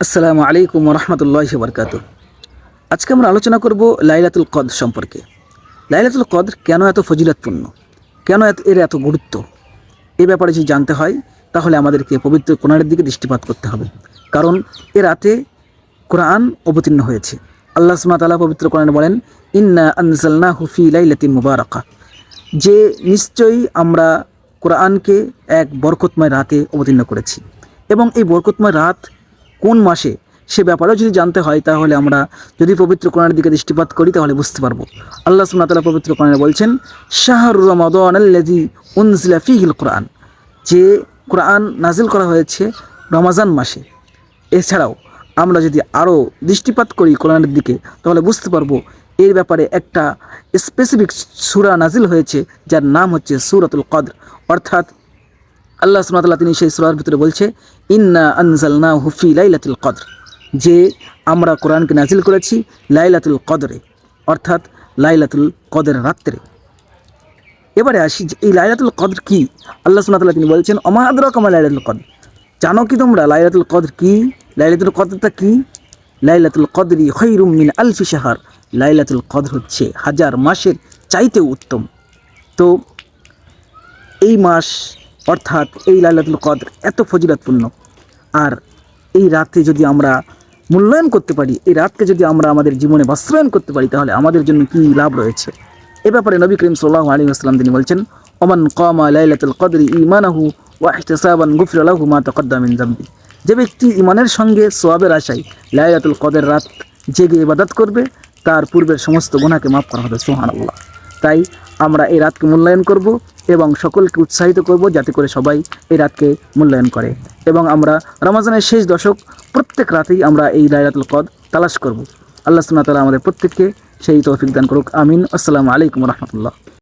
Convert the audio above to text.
আসসালামু আলাইকুম রহমতুল্লাহ বরকাত আজকে আমরা আলোচনা করব লাইলাতুল কদর সম্পর্কে। লাইলাতুল কদর কেন এত ফজিলতপূর্ণ? কেন এত এর এত গুরুত্ব? এ ব্যাপারে যদি জানতে হয়, তাহলে আমাদেরকে পবিত্র কোরআনের দিকে দৃষ্টিপাত করতে হবে। কারণ এ রাতে কোরআন অবতীর্ণ হয়েছে। আল্লাহ সুমা তালা পবিত্র কোরআন বলেন, ইন্না আনজালনা হুফি লাইলাতিন মুবারাকা। যে নিশ্চয়ই আমরা কোরআনকে এক বরকতময় রাতে অবতীর্ণ করেছি। এবং এই বরকতময় রাত কোন মাসে সে ব্যাপারেও যদি জানতে হয়, তাহলে আমরা যদি পবিত্র কোরআনের দিকে দৃষ্টিপাত করি, তাহলে বুঝতে পারব। আল্লাহ সুবহানাহু তাআলা পবিত্র কোরআনে বলছেন শাহরুর রমাদান আল্লাযী উনজিলা ফীহিল কোরআন। যে কোরআন নাজিল করা হয়েছে রমাজান মাসে। এছাড়াও আমরা যদি আরও দৃষ্টিপাত করি কোরআনের দিকে, তাহলে বুঝতে পারব এর ব্যাপারে একটা স্পেসিফিক সূরা নাজিল হয়েছে, যার নাম হচ্ছে সূরাতুল কদর। অর্থাৎ আল্লাহ সুবহানাহু তিনি সেই সূরার ভিতরে বলছে, ইন্না আনজালনা হুফি লাইলাতুল কদর যে আমরা কোরআনকে নাজিল করেছি লাইলাতুল কদরে, অর্থাৎ লাইলাতুল কদর রাত্রে। এবারে আসি যে এই লাইলাতুল কদর কি? আল্লাহ সুবহানাহু তিনি বলছেন অমাদ্র কমা লাইলাতুল কদর জানো কি তোমরা লাইলাতুল কদর কি? লাইলাতুল কদরটা কি? লাইলাতুল কদরি খৈরুম মিন আলফি শাহর। লাইলাতুল কদর হচ্ছে হাজার মাসের চাইতেও উত্তম। তো এই মাস অর্থাৎ এই লাইলাতুল কদর এত ফজিলতপূর্ণ। আর এই রাতে যদি আমরা মূল্যায়ন করতে পারি, এই রাতকে যদি আমরা আমাদের জীবনে বাস্তবায়ন করতে পারি, তাহলে আমাদের জন্য কী লাভ রয়েছে? এ ব্যাপারে নবী করিম সাল্লাহ আলী আসসালাম তিনি বলছেন, ওমান কমা লাইলাতুল কদরি ইমানাহু ওয়া ইহতিসাবান গুফর লাহু মা তাকাদ্দাম মিন যামবি। যে ব্যক্তি ইমানের সঙ্গে সোয়াবের আশায় লাইলাতুল কদের রাত জেগে ইবাদত করবে, তার পূর্বের সমস্ত গুণাকে মাফ করা হবে, সুবহানাল্লাহ। তাই আমরা এই রাতকে মূল্যায়ন করব এবং সকলকে উৎসাহিত করব যাতে করে সবাই এই রাতকে মূল্যায়ন করে। এবং আমরা রমাজানের শেষ দশক প্রত্যেক রাতেই আমরা এই লাইলাতুল কদ তালাশ করব। আল্লাহ তালা আমাদের প্রত্যেককে সেই তৌফিক দান করুক। আমিন। আসসালামু আলাইকুম রহমতুল্লাহ।